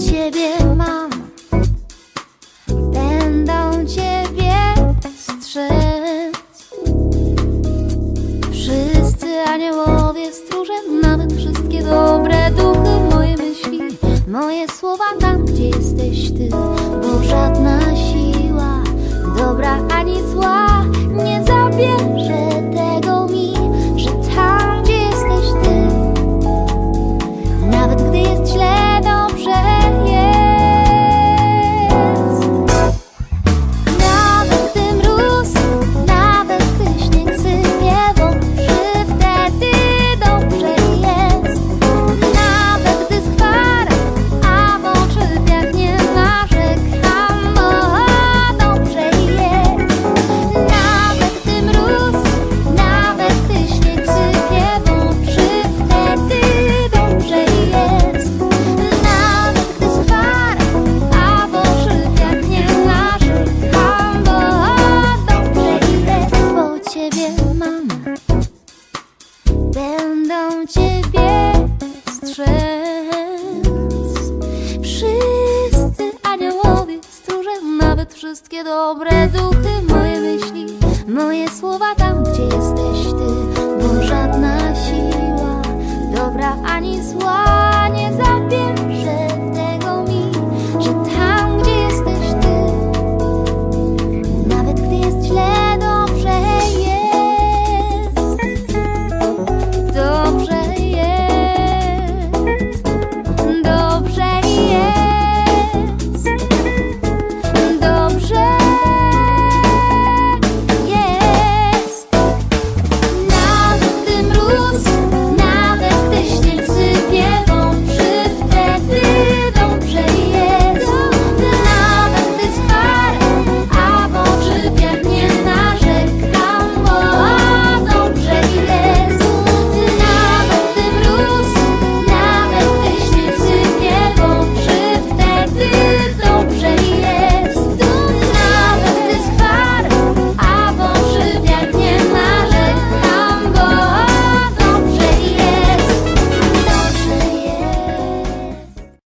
ciebie mam. Będą ciebie strzec. Wszyscy aniołowie stróże, nawet wszystkie dobre duchy, moje myśli, moje słowa ciebie strzec. Wszyscy aniołowie stróże Nawet wszystkie dobre duchy. Moje myśli, moje słowa tam, gdzie jesteś ty.